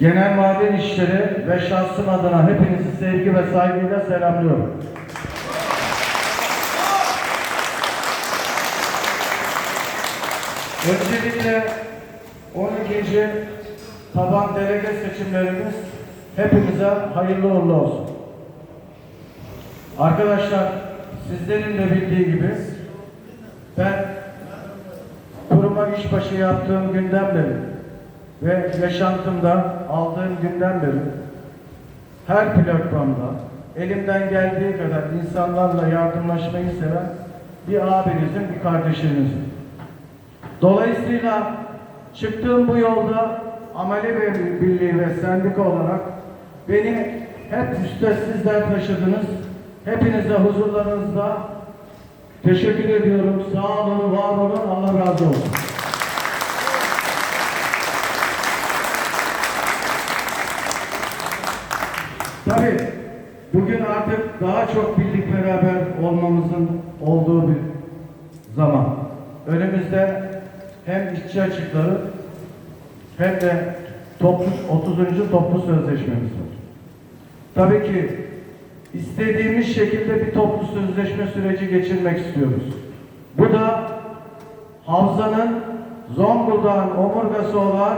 genel maden İşleri ve şahsım adına hepinizi sevgi ve saygıyla selamlıyorum. Öncelikle 12. taban delege seçimlerimiz hepimize hayırlı uğurlu olsun. Arkadaşlar sizlerin de bildiği gibi ben kuruma işbaşı yaptığım günden beri ve yaşantımda aldığım günden beri her platformda elimden geldiği kadar insanlarla yardımlaşmayı seven bir abinizin, bir kardeşinizin. Dolayısıyla çıktığım bu yolda amele bir- birliği ve sendika olarak beni hep üstte sizler taşıdınız. Hepinize huzurlarınızda teşekkür ediyorum. Sağ olun, var olun, Allah razı olsun. Tabii bugün artık daha çok birlik beraber olmamızın olduğu bir zaman. Önümüzde hem işçi açıkları hem de toplu, 30. toplu sözleşmemiz var. Tabii ki istediğimiz şekilde bir toplu sözleşme süreci geçirmek istiyoruz. Bu da Havza'nın Zonguldak'ın omurgası olan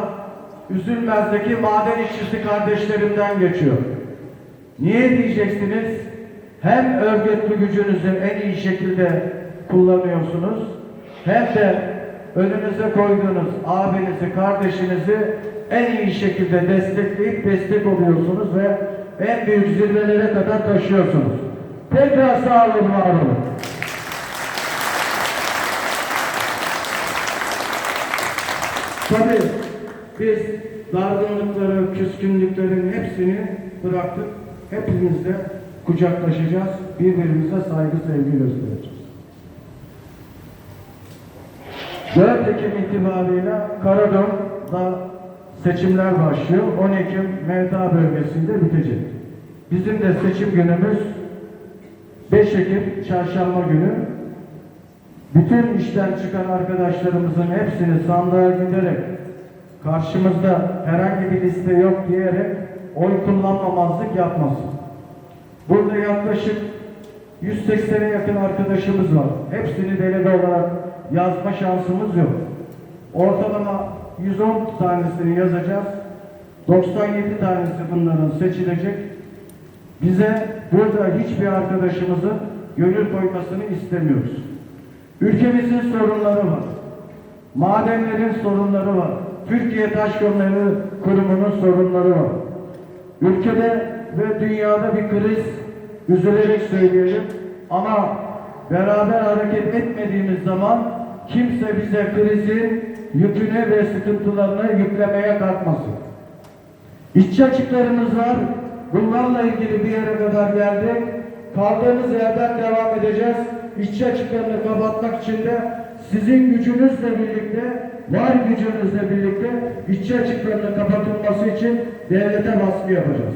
Üzülmez'deki maden işçisi kardeşlerimden geçiyor. Niye diyeceksiniz? Hem örgütlü gücünüzü en iyi şekilde kullanıyorsunuz, hem de önünüze koyduğunuz abinizi, kardeşinizi en iyi şekilde destekleyip destek oluyorsunuz ve en büyük zirvelere kadar taşıyorsunuz. Tekrar sağ olun, var olun. Tabii biz dargınlıkları, küskünlüklerin hepsini bıraktık. Hepimiz de kucaklaşacağız. Birbirimize saygı, sevgi göstereceğiz. 4 Ekim itibariyle Karadon'da seçimler başlıyor. 10 Ekim MTA bölgesinde bitecek. Bizim de seçim günümüz 5 Ekim çarşamba günü bütün işten çıkan arkadaşlarımızın hepsini sandığa giderek karşımızda herhangi bir liste yok diyerek oy kullanmamazlık yapmasın. Burada yaklaşık 180'e yakın arkadaşımız var. Hepsini delege olarak yazma şansımız yok. Ortalama 110 tanesini yazacağız. 97 tanesi bunların seçilecek. Bize burada hiçbir arkadaşımızın gönül koymasını istemiyoruz. Ülkemizin sorunları var. Madenlerin sorunları var. Türkiye Taş Kurumu'nun sorunları var. Ülkede ve dünyada bir kriz üzülerek söyleyelim ama beraber hareket etmediğimiz zaman kimse bize krizin yükünü ve sıkıntılarını yüklemeye kalkmasın. İşçi açıklarımız var. Bunlarla ilgili bir yere kadar geldik. Kaldığımız yerden devam edeceğiz. İşçi açıklarını kapatmak için de sizin gücünüzle birlikte, var gücünüzle birlikte işçi açıklarının kapatılması için devlete baskı yapacağız.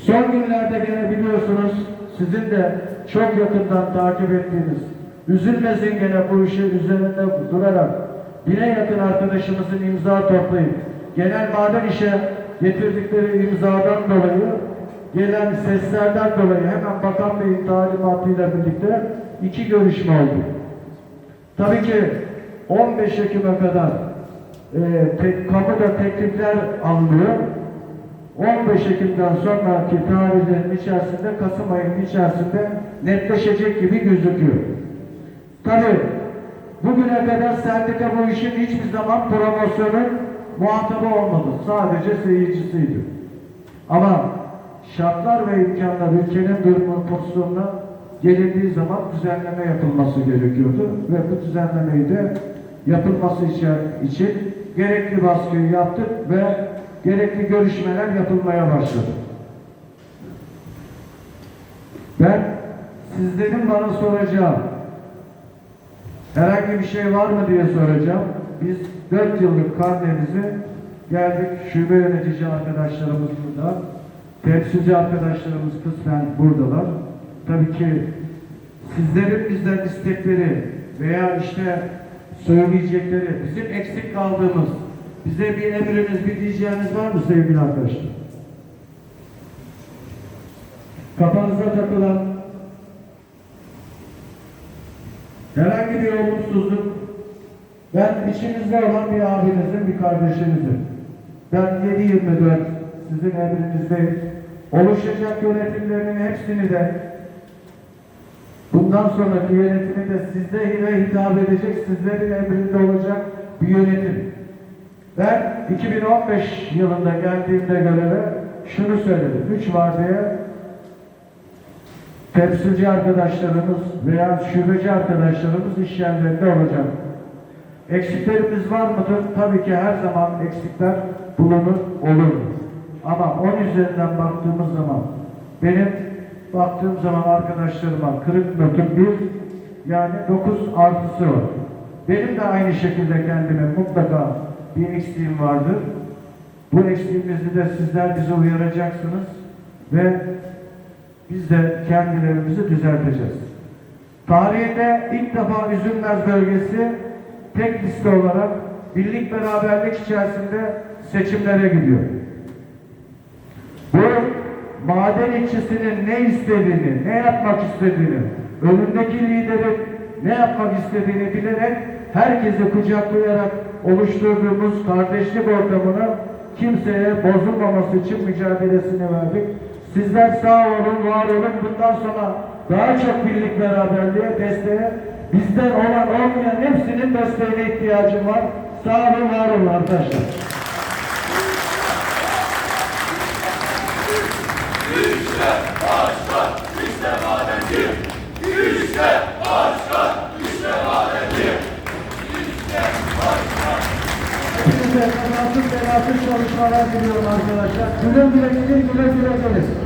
Son günlerde gene biliyorsunuz sizin de çok yakından takip ettiğiniz Üzülmesin gene bu işi üzerinde durarak bine yakın arkadaşımızın imza toplayıp genel maden işe getirdikleri imzadan dolayı gelen seslerden dolayı hemen Bakan Bey'in talimatıyla birlikte iki görüşme oldu. Tabii ki 15 Ekim'e kadar e, te, kamuda teklifler alınıyor. 15 Ekim'den sonraki tarihlerin içerisinde, Kasım ayının içerisinde netleşecek gibi gözüküyor. Tabii bugüne kadar sendika bu işin hiçbir zaman promosyonu muhatabı olmadı. Sadece seyircisiydi. Ama şartlar ve imkanlar ülkenin durumu pozisyonuna gelindiği zaman düzenleme yapılması gerekiyordu. Ve bu düzenlemeyi de yapılması için, gerekli baskıyı yaptık ve gerekli görüşmeler yapılmaya başladı. Ben sizlerin bana soracağı herhangi bir şey var mı diye soracağım. Biz 4 yıllık karnemizi geldik. Şube yönetici arkadaşlarımız burada. Temsilci arkadaşlarımız kısmen buradalar. Tabii ki sizlerin bizden istekleri veya işte söyleyecekleri, bizim eksik kaldığımız, bize bir emriniz, bir diyeceğiniz var mı sevgili arkadaşlar? Kafanıza takılan herhangi bir olumsuzluk, ben içinizde olan bir abinizin, bir kardeşinizim. Ben 7-24 sizin emrinizdeyim. Oluşacak yönetimlerinin hepsini de bundan sonraki yönetimi de sizlere hitap edecek, sizlerin emrinde olacak bir yönetim. Ben 2015 yılında geldiğimde göreve şunu söyledim. Üç vardiya temsilci arkadaşlarımız veya şubeci arkadaşlarımız iş yerlerinde olacak. Eksiklerimiz var mıdır? Tabii ki her zaman eksikler bulunur, olur. Ama 10 üzerinden baktığımız zaman benim baktığım zaman arkadaşlarıma kırık notum bir yani 9 artısı var. Benim de aynı şekilde kendime mutlaka bir eksiğim vardır. Bu eksiğimizi de sizler bize uyaracaksınız ve biz de kendilerimizi düzelteceğiz. Tarihinde ilk defa Üzülmez bölgesi tek liste olarak birlik beraberlik içerisinde seçimlere gidiyor. Bu maden işçisinin ne istediğini, ne yapmak istediğini, önündeki liderin ne yapmak istediğini bilerek herkesi kucaklayarak oluşturduğumuz kardeşlik ortamını kimseye bozulmaması için mücadelesini verdik. Sizler sağ olun, var olun. Bundan sonra daha çok birlik beraberliğe, desteğe, bizden olan olmayan hepsinin desteğine ihtiyacım var. Sağ olun, var olun arkadaşlar. Hepinize kazasız belasız çalışmalar diliyorum arkadaşlar. Güle güle gidin, güle güle gelin.